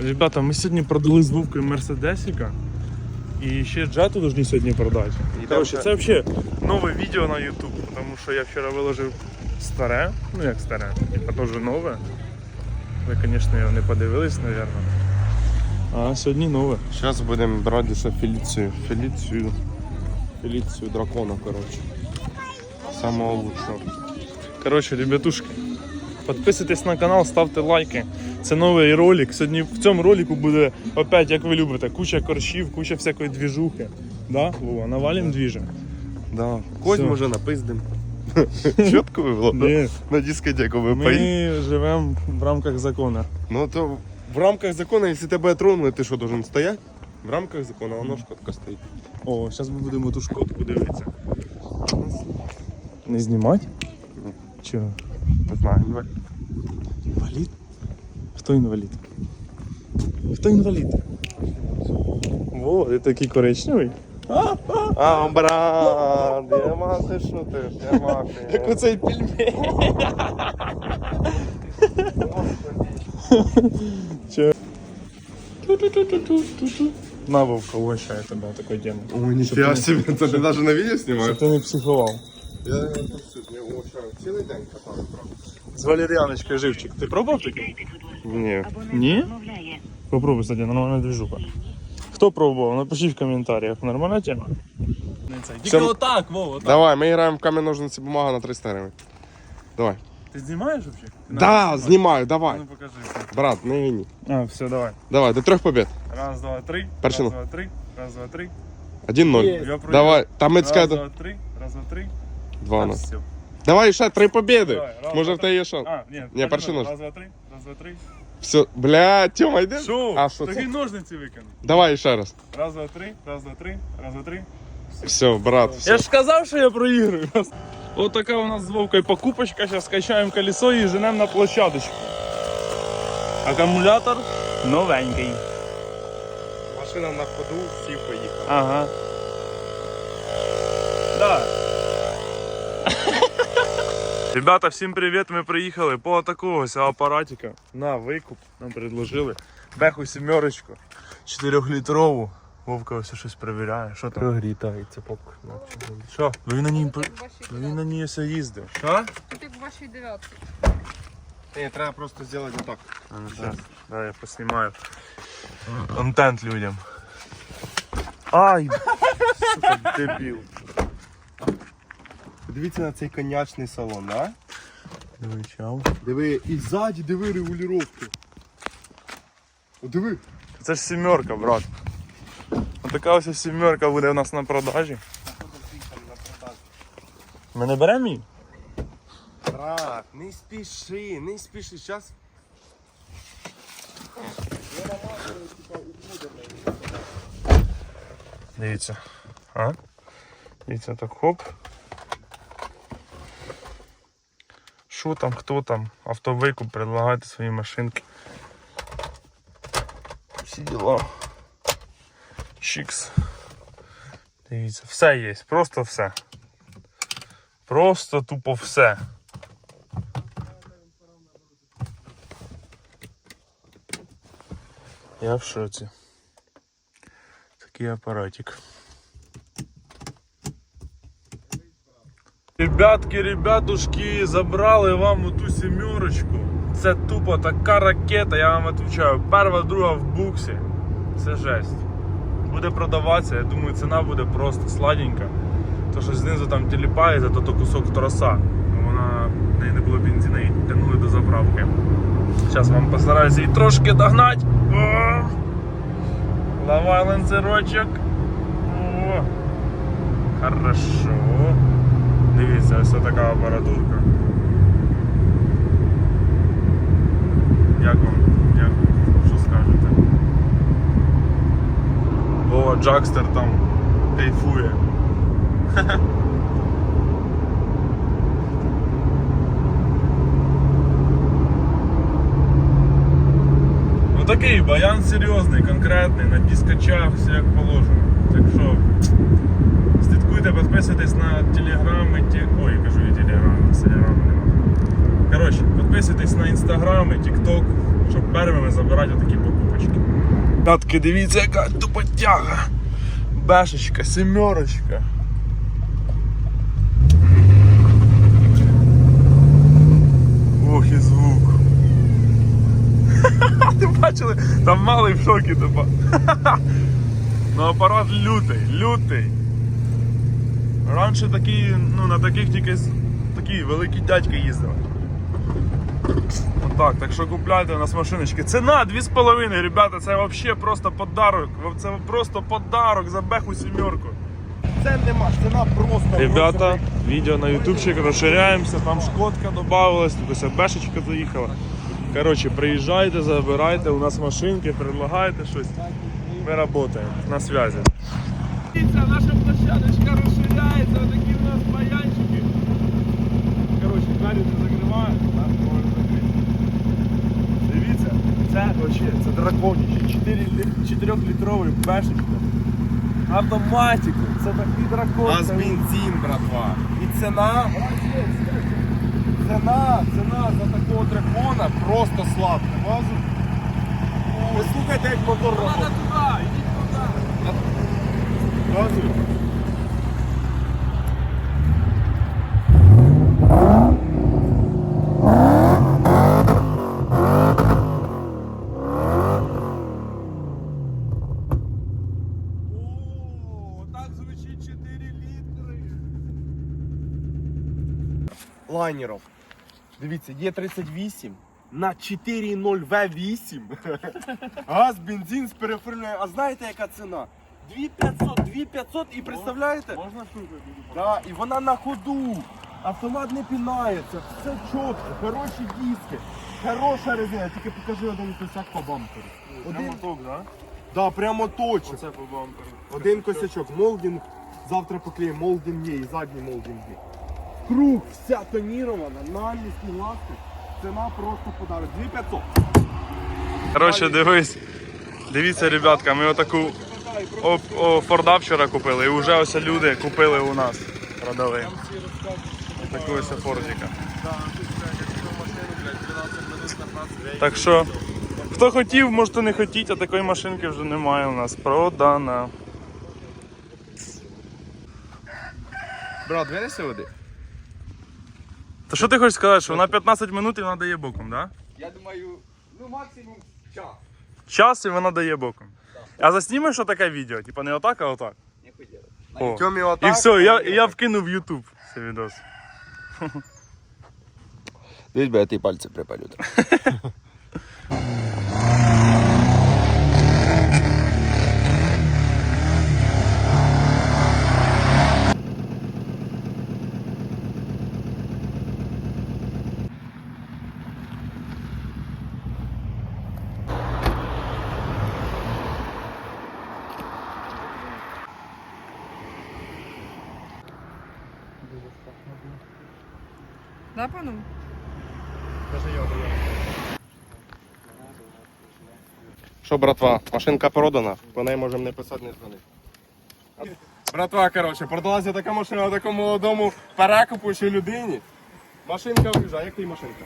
Ребята, ми сьогодні продали з Вовкою Мерседесика. І ще джету повинні сьогодні продати. І Коротше, там це взагалі нове відео на YouTube, тому що я вчора виложив старе, ну як старе, типа теж нове. Ви, звісно, його не подивились, мабуть. А сьогодні нове. Зараз будемо брати ще Феліцію. Феліцію. Феліцію дракона, коротше. Самого лучшого. Коротше, ребятушки, підписуйтесь на канал, ставте лайки. Це новий ролик. Сьогодні в цьому ролику буде опять, як ви любите, куча коршів, куча всякої двіжухи. Да, Вова, навалим двіжем. Да. Кость Всё. може напиздим. Чітко да? Ні, На дискотеку ви ми живемо в рамках закону. Ну то в рамках закону, якщо тебе тронули, ти що должен стояти? В рамках закону, воно ж котка стоїть. О, зараз ми будемо ту шкодку дивитися. Не знімати? Чого? Не знаю, давай. Хто інвалід? Хто інвалід? Во, ти такий коричневий. А, брат, я мати шутиш, я мати. Як оцей пельмень. Че? На вовка угощаю тебе такой тему. Ой, ніфіга себе, це ти навіть на Щоб знімаєш? ти не психував. Я не. Цілий день катав, правда. З валеріаночкою живчик. Ти пробував таке? Ні. Ні? Попробуй, кстати, нормальна движуха. Хто пробував? Напишіть в коментарях. Нормальна тема? Тільки Всем- отак, Вова, отак. Давай, ми граємо в камінь ножниці бумага на 300 гривень. Давай. Ти знімаєш взагалі? Да, знімаю, давай. Ну покажи. Брат, не гіні. А, все, давай. Давай, до трьох побед. Раз, два, три. Перший Раз, два, три. Раз, два, три. 1-0. Я пройду. Давай, там Раз, мицька два, три. Раз, два, три. два все. Давай ще три победи. Давай, раз, Може два, в тебе є шанс. А, ні, Ні, перший нож. Раз, два, три. Раз, два, три. Все, бля, Тьома, йде? Що? А що це? ножниці викинув. Давай ще раз. Раз, два, три. Раз, два, три. Раз, два, три. Все, брат, все. Я ж сказав, що я проіграю. От така у нас з Вовкою покупочка. Зараз скачаємо колесо і женемо на площадочку. Акумулятор новенький. Машина на ходу, всі поїхали. Ага. Да. Ребята, всім привіт! Ми приїхали по такого апаратика на викуп. Нам предложили беху сімерочку 4-літрову. Вовка ось щось перевіряє. Що там? Прогрітається поки. Що? Він на ній, він на ній ось їздив. Що? Тут як в вашій дев'ятці. Ні, треба просто зробити отак. Зараз, да, я поснімаю. Контент людям. Ай! Сука, дебіл. Дивіться на цей конячний салон, да? Диви, чав. Диви, і ззаді диви регулювання. О, диви. Це ж сімерка, брат. Така ось сімерка буде у нас на продажі. Ми не беремо її? Брат, не спіши, не спіши. Зараз Дивіться. А? Дивіться, так хоп. Що там, хто там? Автовикуп, предлагайте свої машинки. Всі діла. Чікс. Дивіться, все є, просто все. Просто тупо все. Я в шоці. Такий апаратик. Ребятки, ребятушки, забрали вам оту сімерочку. Це тупо така ракета, я вам відповідаю. Перша, друга в буксі. Це жесть. Буде продаватися, я думаю, ціна буде просто сладенька. То що знизу там тіліпається, то, то кусок троса. Вона в неї не було бензина і тягнули до заправки. Зараз вам постараюся її трошки догнати. О! Давай ланцерочок. О, хорошо. Дивіться, ось така апаратурка. Як вам? Як? Що скажете? Вова Джакстер там кайфує. Ну такий баян серйозний, конкретний, на все як положено. Так що підписуйтесь на телеграми, ті... ой, кажу і телеграми, телеграми нема. Коротше, підписуйтесь на інстаграми, тікток, щоб первими забирати такі покупочки. П'ятки, дивіться, яка тупотяга. Бешечка, сімерочка. Ох і звук. Ти бачили? Там малий в шокі тупо. Ну апарат лютий, лютий. Раніше такі, ну на таких тільки такі великі дядьки їздили. Отак, так що купляйте у нас машиночки. Ціна 2,5, ребята, це взагалі просто подарок. Це просто подарок за беху сімерку. Це нема, ціна просто. Ребята, відео на ютубчик розширяємося, там шкодка додавалась, тут ось бешечка заїхала. Коротше, приїжджайте, забирайте, у нас машинки, предлагайте щось. Ми працюємо, на зв'язі. Наша площадочка розширяється, отакі у нас баянчики. Коротше, двері не закривають, так, можна закрити. Дивіться, це вообще, це драконіще, 4-літровий бешечка. Автоматику, це такий дракон. Газ це бензин, братва. І ціна. Ціна, ціна за такого дракона просто сладка. Газу. Ви слухайте, як мотор Надо туди, ідіть туди. Газу. О, так звучить 4 літри. Лайнерів. Дивіться, є 38 на 4.0 V8. Газ, бензин з перефильною. А знаєте, яка ціна? 2500, 2500 і представляєте? Можна штуку? Да, і вона на ходу. Автомат не пінається, все чітко, хороші диски, хороша резина. Тільки покажи один косяк по бамперу. Один, моток, да? да, прямо точно. Оце по бамперу. Один косячок, молдинг, завтра поклеїмо, молдинг є і задній молдинг є. Круг вся тонірована, налісні ласки. Ціна просто подарок. 2500. Коротше, дивись. Дивіться, ребятка, ми отаку о, о, Форда вчора купили, і вже ось люди купили у нас. Продали. Таку ось Фордіка. Так що, хто хотів, можете не хотіть, а такої машинки вже немає у нас. Продана. Брат, винеси води? То що ти хочеш сказати, що вона 15 минут і вона дає боком, так? Да? Я думаю, ну максимум час. Час і вона дає боком. А заснімеш що таке відео? Типа не отак, а отак. Не делать. О. Тьомі І все, я, я вкину в YouTube цей відос. Дивись, бо я ті пальці припалю. Да, пану? Що, братва, машинка продана, по неї можемо не писати, не дзвонити. Братва, коротше, продалася така машина такому молодому перекупу чи людині. Машинка виїжджає, як ти машинка?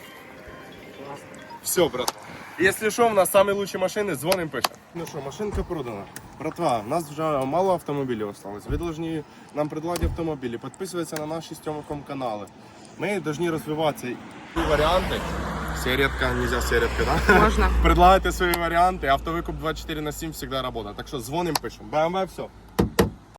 Все, братва. Якщо що, в нас лучші машини, дзвоним пише. Ну що, машинка продана. Братва, в нас вже мало автомобілів осталось. Ви повинні нам предлагати автомобілі, підписуватися на наші стьомаком канали. Ми повинні розвиватися. І варіанти. Середка, нельзя середка, да? Можна. Предлагайте свої варіанти. Автовыкуп 24 на 7 всегда работает. Так що звоним, пишемо. БМВ, все.